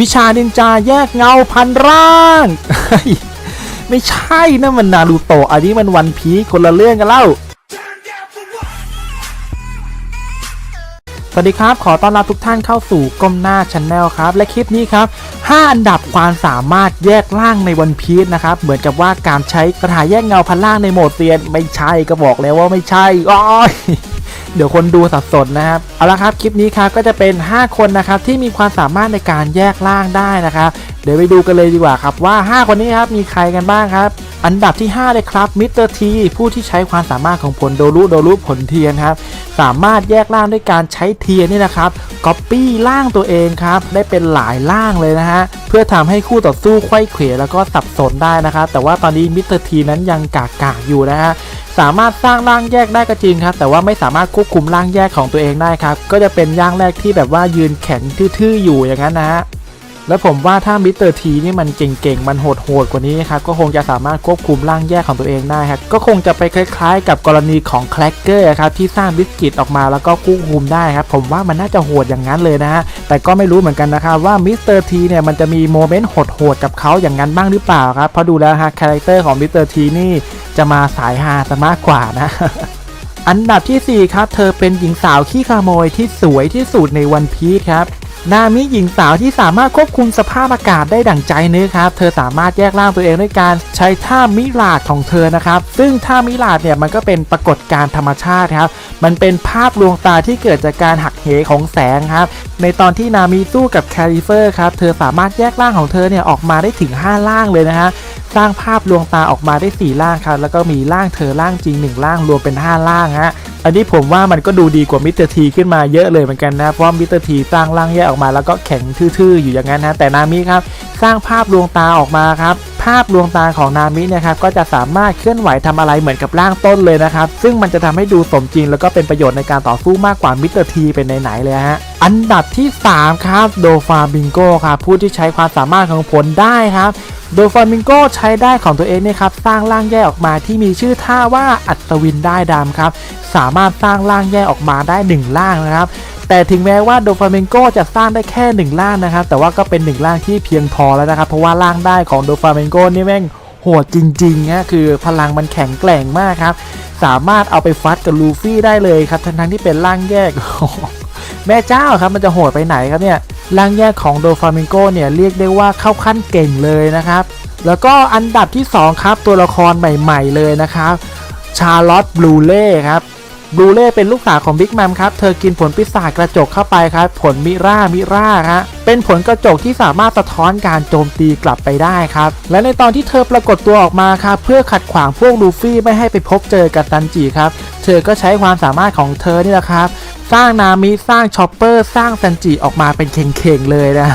วิชานินจาแยกเงาพันร่าง ไม่ใช่นะมันนารูโตะอันนี้มันวันพีชคนละเรื่องกันเล่า สวัสดีครับ ขอต้อนรับทุกท่านเข้าสู่ก้มหน้าชแนลครับ และคลิปนี้ครับ 5 อันดับความสามารถแยกล่างในวันพีชนะครับ เหมือนกับว่าการใช้กระถาแยกเงาพันล่างในโหมดเซียน ไม่ใช่ก็บอกแล้วว่าไม่ใช่อ้อย เดี๋ยวคนดูสับสนนะครับ เอาละครับ คลิปนี้ครับก็จะเป็น 5 คนนะครับที่มีความสามารถในการแยกล่างได้นะครับ เดี๋ยวไปดูกันเลยดีกว่าครับว่า 5 คนนี้ครับมีใครกันบ้างครับ อันดับที่ 5 เลยครับมิสเตอร์ทีผู้ที่ใช้ความสามารถของผลโดรุโดรุผลเทียนครับสามารถแยกล่างด้วยการใช้เทียนนี่นะครับก๊อปปี้ล่างตัวเองครับได้เป็นหลายล่างเลยนะฮะเพื่อทำให้คู่ต่อสู้ไขว้เขวแล้วก็สับสนได้นะครับแต่ว่าตอนนี้มิสเตอร์ทีนั้นยังกากากๆอยู่นะฮะ สามารถสร้างร่างแยกได้ก็จริงครับ แต่ว่าไม่สามารถควบคุมร่างแยกของตัวเองได้ครับ ก็จะเป็นย่างแรกที่แบบว่ายืนแข็งทื่อๆอยู่อย่างนั้นนะฮะ แล้วผมว่าถ้ามิสเตอร์ทีนี่มันเก่งๆ มันโหดๆกว่านี้ครับ ก็คงจะสามารถควบคุมร่างแยกของตัวเองได้ครับก็คงจะไปคล้ายๆ กับกรณีของแคลกเกอร์ครับที่สร้างบิสกิตออกมาแล้วก็ควบคุมได้ครับผมว่ามันน่าจะโหดอย่างนั้นเลยนะฮะแต่ก็ไม่รู้เหมือนกันนะครับว่ามิสเตอร์ทีเนี่ยมันจะมีโมเมนต์โหดๆกับเขาอย่างนั้นบ้างหรือเปล่าครับเพราะดูแล้วฮะคาแรคเตอร์ของมิสเตอร์ทีนี่จะมาสายฮาซะมากกว่านะอันดับทีสี่4 ครับ เธอเป็นหญิงสาวขี้ขโมยที่สวยที่สุดในวันพีชครับ นามิหญิงสาวที่สามารถควบคุมสภาพอากาศได้ดั่งใจนึกครับ เธอสามารถแยกร่างตัวเองด้วยการใช้ท่ามิลาดของเธอนะครับ ซึ่งท่ามิลาดเนี่ยมันก็เป็นปรากฏการณ์ธรรมชาติครับ มันเป็นภาพลวงตาที่เกิดจากการหักเหของแสงครับ ในตอนที่นามิสู้กับแคริเฟอร์ครับ เธอสามารถแยกร่างของเธอเนี่ยออกมาได้ถึง 5 ร่างเลยนะฮะสร้างภาพลวงตาออกมาได้ 4 ร่างครับ แล้วก็มีร่างเธอร่างจริง 1 ร่างรวมเป็น 5 ร่างฮะอันนี้ผมว่ามันก็ดูดีกว่ามิสเตอร์ทีขึ้นมาเยอะเลยเหมือนกันนะเพราะมิสเตอร์ทีสร้างร่างแยกออกมาแล้วก็แข็งทื่อๆอยู่อย่างนั้นนะแต่นามิครับสร้างภาพลวงตาออกมาครับาพลวงตาของนามิเนี่ยครับก็จะสามารถเคลื่อนไหวทำอะไรเหมือนกับร่างต้นเลยนะครับ ซึ่งมันจะทำให้ดูสมจริง แล้วก็เป็นประโยชน์ในการต่อสู้มากกว่ามิสเตอร์ทีเป็นไหนๆเลยฮะอันดับที่ 3 ครับโดฟาบิงโกครับผู้ที่ใช้ความสามารถของผลได้ครับโดฟามิงโกใช้ได้ของตัวเองเนี่ยครับสร้างร่างแยกออกมาที่มีชื่อท่าว่าอัศวินได้ดำครับ สามารถสร้างร่างแยกออกมาได้ 1 ร่างนะครับ แต่ถึงแม้ว่าโดฟามิงโกจะสร้างได้แค่1ร่างนะครับ แต่ว่าก็เป็น1ร่างที่เพียงพอแล้วนะครับ เพราะว่าร่างได้ของโดฟามิงโกนี่แม่งโหดจริงๆนะคือพลังมันแข็งแกร่งมากครับ สามารถเอาไปฟัดกับลูฟี่ได้เลยครับ ทั้งๆที่เป็นร่างแยก แม่เจ้าครับมันจะโหดไปไหนครับเนี่ยร่างแยกของโดฟามิงโกเนี่ยเรียกได้ว่าเข้าขั้นเก่งเลยนะครับ แล้วก็อันดับที่ 2 ครับตัวละครใหม่ ๆ เลยนะครับชาร์ลอตบลูเล่ครับ บลูเล่เป็นลูกสาวของบิ๊กแมมครับ เธอกินผลปีศาจกระจกเข้าไปครับ ผลมิรามิราฮะเป็นผลกระจกที่สามารถสะท้อนการโจมตีกลับไปได้ครับ และในตอนที่เธอปรากฏตัวออกมาครับเพื่อขัดขวางพวกลูฟี่ไม่ให้ไปพบเจอกับซันจิครับ เธอก็ใช้ความสามารถของเธอนี่แหละครับ สร้างนามิสร้างชอปเปอร์สร้างซันจิออกมาเป็นเข่งๆเลยนะ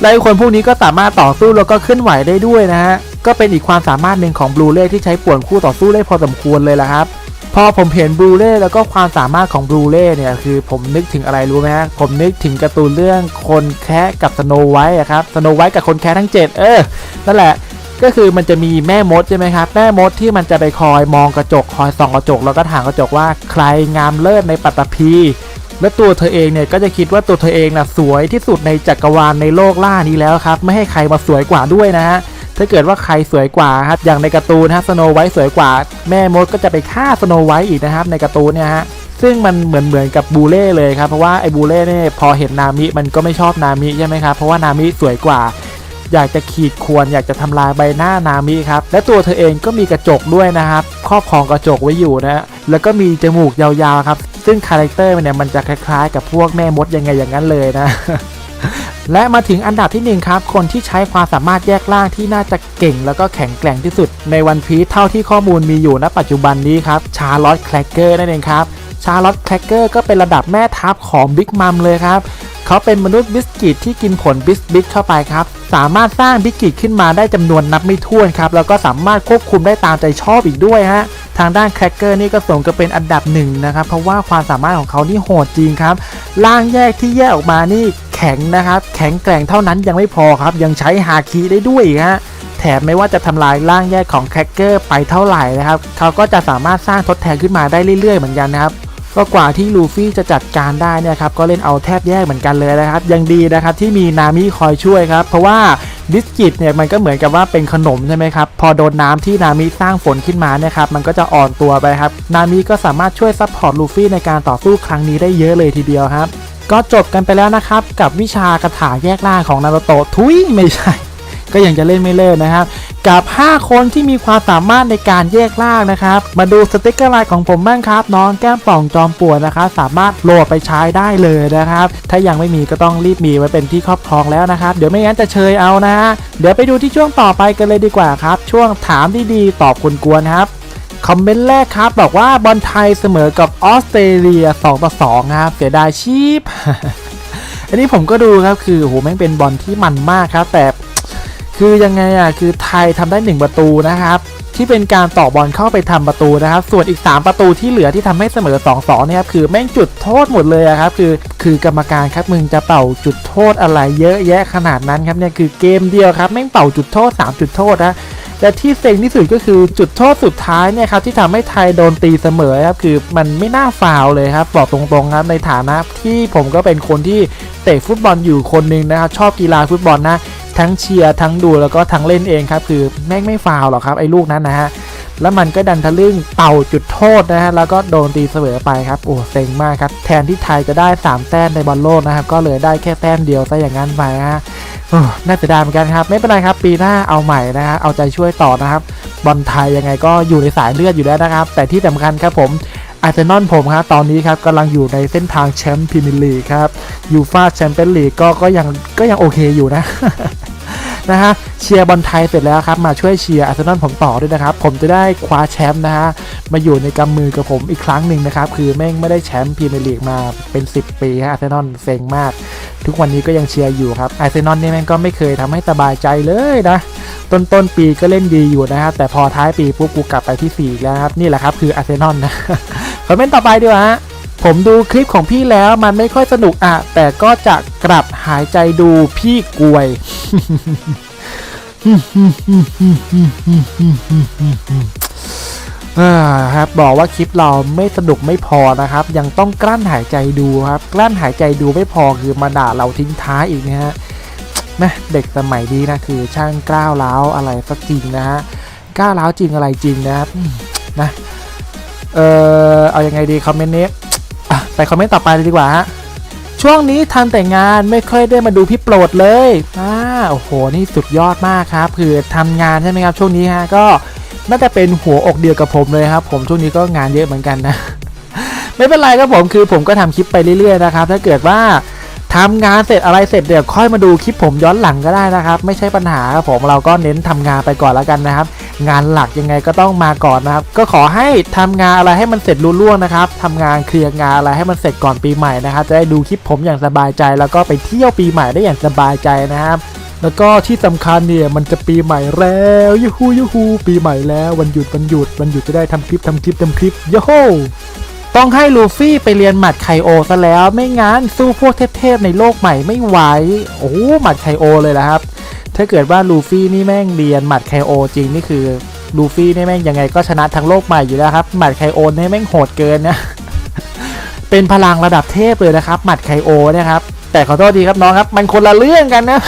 และไอ้คนพวกนี้ก็สามารถต่อสู้แล้วก็เคลื่อนไหวได้ด้วยนะฮะก็เป็นอีกความสามารถหนึ่งของบลูเล่ที่ใช้ป่วนคู่ต่อสู้ได้พอสมควรเลยละครับ พอผมเห็นบลูเล่แล้วก็ความสามารถของบลูเล่เนี่ยคือผมนึกถึงอะไรรู้ไหมฮะผมนึกถึงการ์ตูนเรื่องคนแคะกับสโนไวท์ครับสโนไวท์กับคนแคะทั้ง 7 เออ นั่นแหละก็คือมันจะมีแม่มดใช่ไหมครับ แม่มดที่มันจะไปคอยมองกระจกคอยส่องกระจก แล้วก็ถามกระจกว่าใครงามเลิศในปัตตภีและตัวเธอเองเนี่ยก็จะคิดว่าตัวเธอเองน่ะสวยที่สุดในจักรวาลในโลกล่านี้แล้วครับ ไม่ให้ใครมาสวยกว่าด้วยนะฮะ ถ้าเกิดว่าใครสวยกว่าครับอย่างในการ์ตูนฮะสโนไวท์สวยกว่า แม่มดก็จะไปฆ่าสโนไวท์อีกนะครับ ในการ์ตูนเนี่ยฮะซึ่งมันเหมือนเหมือนกับบูเล่เลยครับเพราะว่าไอ้บูเล่เนี่ยพอเห็นนามิมันก็ไม่ชอบนามิใช่ไหมครับเพราะว่านามิสวยกว่า อยากจะขีดข่วนอยากจะทำลายใบหน้านามิครับและตัวเธอเองก็มีกระจกด้วยนะครับครอบครองกระจกไว้อยู่นะฮะแล้วก็มีจมูกยาวๆครับซึ่งคาแรคเตอร์มันเนี่ยมันจะคล้ายๆ กับพวกแม่มดยังไงอย่างนั้นเลยนะ และมาถึงอันดับที่หนึ่งครับ คนที่ใช้ความสามารถแยกล่างที่น่าจะเก่ง แล้วก็แข็งแกร่งที่สุด ในวันพีเท่าที่ข้อมูลมีอยู่ณปัจจุบันนี้ครับชาร์ลอตแคลกเกอร์นั่นเองครับชาร์ลอตแคลกเกอร์ก็เป็นระดับแม่ทัพของบิ๊กมัมเลยครับเขาเป็นมนุษย์บิสกิตที่กินผลบิสบิสเข้าไปครับ สามารถสร้างบิสกิตขึ้นมาได้จำนวนนับไม่ถ้วนครับ แล้วก็สามารถควบคุมได้ตามใจชอบอีกด้วยฮะ ทางด้านแครกเกอร์นี่ก็สมกับเป็นอันดับหนึ่งนะครับ เพราะว่าความสามารถของเขานี่โหดจริงครับ ร่างแยกที่แยกออกมานี่ แข็งนะครับ แข็งแกร่งเท่านั้นยังไม่พอครับ ยังใช้ฮาคิได้ด้วยฮะแถมไม่ว่าจะทำลายร่างแยกของแครกเกอร์ไปเท่าไหร่นะครับ เขาก็จะสามารถสร้างทดแทนขึ้นมาได้เรื่อยๆเหมือนกันนะครับก็กว่าที่ลูฟี่จะจัดการได้นี่ครับก็เล่นเอาแทบแย่เหมือนกันเลยนะครับ ยังดีนะครับที่มีนามิคอยช่วยครับ เพราะว่าบิสกิตเนี่ยมันก็เหมือนกับว่าเป็นขนมใช่ไหมครับ พอโดนน้ำที่นามิสร้างฝนขึ้นมาเนี่ยครับมันก็จะอ่อนตัวไปครับ นามิก็สามารถช่วยซัพพอร์ตลูฟี่ในการต่อสู้ครั้งนี้ได้เยอะเลยทีเดียวครับ ก็จบกันไปแล้วนะครับ กับวิชากระถาแยกล่าของนารูโตะทุยไม่ใช่ ก็ยังจะเล่นไม่เลิกนะครับ กับ 5 คนที่มีความสามารถในการแยกล่างนะครับ มาดูสติกเกอร์ไลน์ของผมบ้างครับ น้องแก้มป่องจอมป่วนนะครับ สามารถโหลดไปใช้ได้เลยนะครับ ถ้ายังไม่มีก็ต้องรีบมีไว้เป็นที่ครอบครองแล้วนะครับ เดี๋ยวไม่งั้นจะเชยเอานะฮะเดี๋ยวไปดูที่ช่วงต่อไปกันเลยดีกว่าครับ ช่วงถามดีๆตอบกวนๆครับ คอมเมนต์แรกครับ บอกว่าบอลไทยเสมอกับออสเตรเลีย2ต่อ2ครับเสียดายชีพ อันนี้ผมก็ดูครับคือโหแม่งเป็นบอลที่มันมากครับ แต่คือยังไงอะคือไทยทำได้ 1 ประตูนะครับ ที่เป็นการต่อบอลเข้าไปทำประตูนะครับ ส่วนอีก 3 ประตูที่เหลือที่ทำให้เสมอ 2-2เนี่ยครับคือแม่งจุดโทษหมดเลยครับ คือคือกรรมการครับมึงจะเป่าจุดโทษอะไรเยอะแยะขนาดนั้นครับเนี่ยคือเกมเดียวครับแม่งเป่าจุดโทษ 3 จุดโทษนะ แต่ที่เซ็งที่สุดก็คือจุดโทษสุดท้ายเนี่ยครับที่ทำให้ไทยโดนตีเสมอครับคือมันไม่น่าฟาวเลยครับบอกตรงๆครับในฐานะที่ผมก็เป็นคนที่เตะฟุตบอลอยู่คนหนึ่งนะครับชอบกีฬาฟุตบอลนะทั้งเชียร์ทั้งดูแล้วก็ทั้งเล่นเองครับคือแม่งไม่ฟาวหรอกครับไอ้ลูกนั้นนะฮะแล้วมันก็ดันทะลึ่งเป่าจุดโทษนะฮะแล้วก็โดนตีเสมอไปครับโอ้เซ็งมากครับแทนที่ไทยจะได้สามแต้มในบอลโลกนะครับก็เลยได้แค่แต้มเดียวซะอย่างนั้นไปฮะ น่าจะไดายเหมือนกันครับ ไม่เป็นไรครับ ปีหน้าเอาใหม่นะฮะเอาใจช่วยต่อนะครับบอลไทยยังไงก็อยู่ในสายเลือดอยู่แล้วนะครับ แต่ที่สำคัญครับผมอาร์เซนอลผมครับตอนนี้ครับกำลังอยู่ในเส้นทางแชมป์พรีเมียร์ลีกครับยูฟาแชมเปี้ยนลีกก็ก็ยังก็ยังโอเคอยู่นะ นะฮะเชียร์บอลไทยเสร็จแล้วครับมาช่วยเชียร์อาร์เซนอลผมต่อด้วยนะครับผมจะได้คว้าแชมป์นะฮะมาอยู่ในกำมือกับผมอีกครั้งหนึ่งนะครับคือแม่งไม่ได้แชมป์พรีเมียร์ลีกมาเป็น 10 ปีฮะอาร์เซนอลเซ็งมาก ทุกวันนี้ก็ยังเชียร์อยู่ครับอาร์เซนอลนี่แม่งก็ไม่เคยทำให้สบายใจเลยนะต้นต้นปีก็เล่นดีอยู่นะครับแต่พอท้ายปีปุ๊บกูกลับไปที่4แล้วครับนี่แหละครับคืออาร์เซนอลนะคอมเมนต์ต่อไปดีกว่าฮะผมดูคลิปของพี่แล้วมันไม่ค่อยสนุกอะแต่ก็จะกลับหายใจดูพี่กวย ครับบอกว่าคลิปเราไม่สนุกไม่พอนะครับ ยังต้องกลั้นหายใจดูครับ กลั้นหายใจดูไม่พอคือมาด่าเราทิ้งท้ายอีกนะฮะแม่เด็กสมัยนี้นะคือช่างกล้าวร้าวอะไรสักจริงนะฮะกล้าวร้าวจริงอะไรจริงนะครับนะเออเอายังไงดีคอมเมนต์นี้ไปคอมเมนต์ต่อไปเลยดีกว่าฮะ ช่วงนี้ทำแต่งานไม่ค่อยได้มาดูพี่โปรดเลยอ่าโอ้โห นี่สุดยอดมากครับ คือทำงานใช่ไหมครับ ช่วงนี้ฮะก็น่าจะเป็นหัวอกเดียวกับผมเลยครับ ผมช่วงนี้ก็งานเยอะเหมือนกันนะ ไม่เป็นไรครับผมคือผมก็ทำคลิปไปเรื่อยๆนะครับ ถ้าเกิดว่าทำงานเสร็จอะไรเสร็จเดี๋ยวค่อยมาดูคลิปผมย้อนหลังก็ได้นะครับ ไม่ใช่ปัญหาครับผมเราก็เน้นทำงานไปก่อนแล้วกันนะครับ งานหลักยังไงก็ต้องมาก่อนนะครับ ก็ขอให้ทำงานอะไรให้มันเสร็จรุ่ล่วงนะครับทำงานเคลียร์งานอะไรให้มันเสร็จก่อนปีใหม่นะครับ จะได้ดูคลิปผมอย่างสบายใจ แล้วก็ไปเที่ยวปีใหม่ได้อย่างสบายใจนะครับแล้วก็ที่สำคัญเนี่ยมันจะปีใหม่แล้วยูฮูยูฮูปีใหม่แล้ววันหยุดวันหยุดวันหยุดจะได้ทำคลิปทำคลิปทำคลิปโยโฮต้องให้ลูฟี่ไปเรียนหมัดไคโอซะแล้วไม่งั้นสู้พวกเทพๆในโลกใหม่ไม่ไหวโอ้หมัดไคโอเลยนะครับ ถ้าเกิดว่าลูฟี่นี่แม่งเรียนหมัดไคโอจริงนี่คือลูฟี่นี่แม่งยังไงก็ชนะทั้งโลกใหม่อยู่แล้วครับหมัดไคโอนี่แม่งโหดเกินนะเป็นพลังระดับเทพเลยนะครับหมัดไคโอนะครับแต่ขอโทษทีครับน้องครับ มันคนละเรื่องกันนะ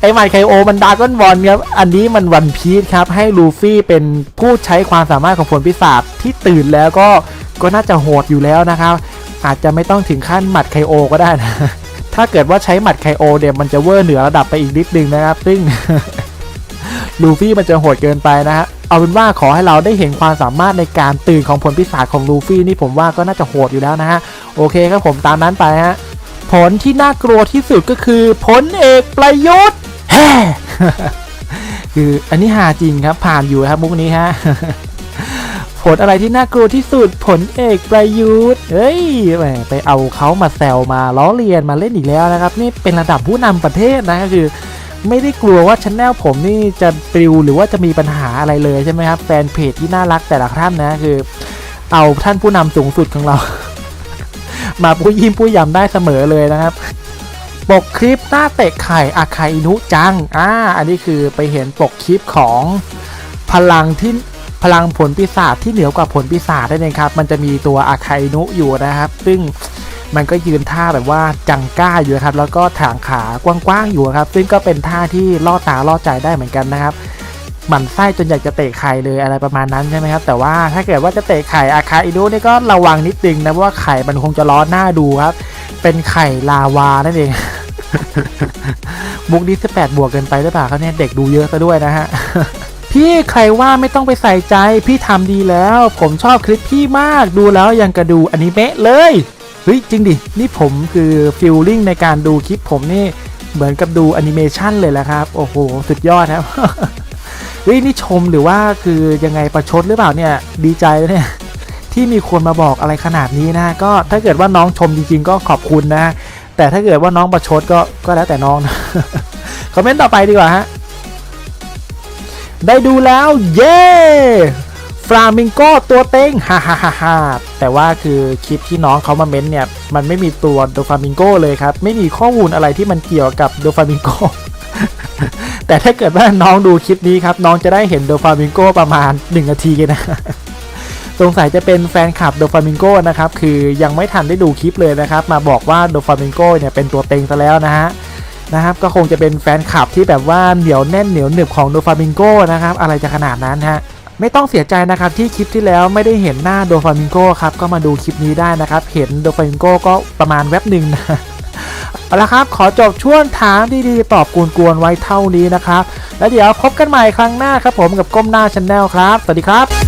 ไอหมัดไคโอมันดาร์กอนบอลครับอันนี้มันวันพีชครับให้ลูฟี่เป็นผู้ใช้ความสามารถของผลพิศาจที่ตื่นแล้วก็ก็น่าจะโหดอยู่แล้วนะครับ อาจจะไม่ต้องถึงขั้นหมัดไคโอก็ได้นะ ถ้าเกิดว่าใช้หมัดไคโอเดี๋ยมันจะเวอร์เหนือระดับไปอีกนิดนึงนะครับ ซึ่งลูฟี่มันจะโหดเกินไปนะฮะ เอาเป็นว่าขอให้เราได้เห็นความสามารถในการตื่นของผลพิศาจของลูฟี่นี่ผมว่าก็น่าจะโหดอยู่แล้วนะฮะ โอเคครับผมตามนั้นไปฮะ ผลที่น่ากลัวที่สุดก็คือผลเอกประยุทธ์แฮ่คืออันนี้หาจริงครับผ่านอยู่ครับมุกนี้ฮะ ผลอะไรที่น่ากลัวที่สุดผลเอกประยุทธ์เฮ้ยแหมไปเอาเขามาแซวมาล้อเลียนมาเล่นอีกแล้วนะครับ นี่เป็นระดับผู้นำประเทศนะก็คือไม่ได้กลัวว่าช anel ผมนี่จะปลิวหรือว่าจะมีปัญหาอะไรเลยใช่ไหมครับแฟนเพจที่น่ารักแต่ละท่านนะคือ เอาท่านผู้นำสูงสุดของเรา มาผู้ยิ้มผู้ยำได้เสมอเลยนะครับ ปกคลิปหน้าเตะไข่อาคาอินุจังอ่าอันนี้คือไปเห็นปกคลิปของพลังที่ พลังผลปีศาจที่เหนือกว่าผลปีศาจนั่นเองครับ มันจะมีตัวอาคาอินุอยู่นะครับ ซึ่งมันก็ยืนท่าแบบว่าจังก้าอยู่ครับ แล้วก็ถางขากว้างๆอยู่ครับ ซึ่งก็เป็นท่าที่ล่อตาล่อใจได้เหมือนกันนะครับหมั่นไส้จนอยากจะเตะไข่เลยอะไรประมาณนั้นใช่ไหมครับ แต่ว่าถ้าเกิดว่าจะเตะไข่อาคาอินุนี่ก็ระวังนิดนึงนะเพราะว่าไข่มันคงจะร้อนหน้าดูครับ เป็นไข่ลาวานั่นเองมุกนี้จะแปดบวกเกินไปหรือเปล่าครับเนี่ยเด็กดูเยอะซะด้วยนะฮะ พี่ใครว่าไม่ต้องไปใส่ใจพี่ทำดีแล้ว ผมชอบคลิปพี่มากดูแล้วยังกระดูอนิเมะเลยเฮ้ยจริงดิ นี่ผมคือฟิลลิ่งในการดูคลิปผมนี่เหมือนกับดูแอนิเมชันเลยแหละครับ โอ้โห สุดยอดครับเฮ้ยนี่ชมหรือว่าคือยังไงประชดหรือเปล่าเนี่ยดีใจแล้วเนี่ยที่มีคนมาบอกอะไรขนาดนี้นะ ก็ถ้าเกิดว่าน้องชมจริงๆก็ขอบคุณนะ แต่ถ้าเกิดว่าน้องประชดก็ก็แล้วแต่น้องนะคอมเมนต์ต่อไปดีกว่าฮะ ได้ดูแล้วเย้ฟลามิงโกตัวเต็งฮ่าฮ่าฮ่าฮ่าแต่ว่าคือคลิปที่น้องเขามาเม้นเนี่ย มันไม่มีตัวโดฟามิงโกเลยครับ ไม่มีข้อมูลอะไรที่มันเกี่ยวกับโดฟามิงโกแต่ถ้าเกิดว่าน้องดูคลิปนี้ครับ น้องจะได้เห็นโดฟามิงโกประมาณ 1 นาทีนะสงสัยจะเป็นแฟนคลับโดฟามิงโกนะครับ คือยังไม่ทันได้ดูคลิปเลยนะครับ มาบอกว่าโดฟามิงโกเนี่ยเป็นตัวเต็งซะแล้วนะฮะ นะครับก็คงจะเป็นแฟนคลับที่แบบว่าเหนียวแน่นเหนียวหนึบของโดฟามิงโกนะครับอะไรจะขนาดนั้นฮะไม่ต้องเสียใจนะครับที่คลิปที่แล้วไม่ได้เห็นหน้าโดฟามิงโกครับก็มาดูคลิปนี้ได้นะครับเห็นโดฟามิงโกก็ประมาณแว็บหนึ่งนะเอาละครับขอจบช่วงถามดีๆตอบกวนๆไว้เท่านี้นะครับแล้วเดี๋ยวพบกันใหม่ครั้งหน้าครับผมกับก้มหน้าชแนลครับ สวัสดีครับ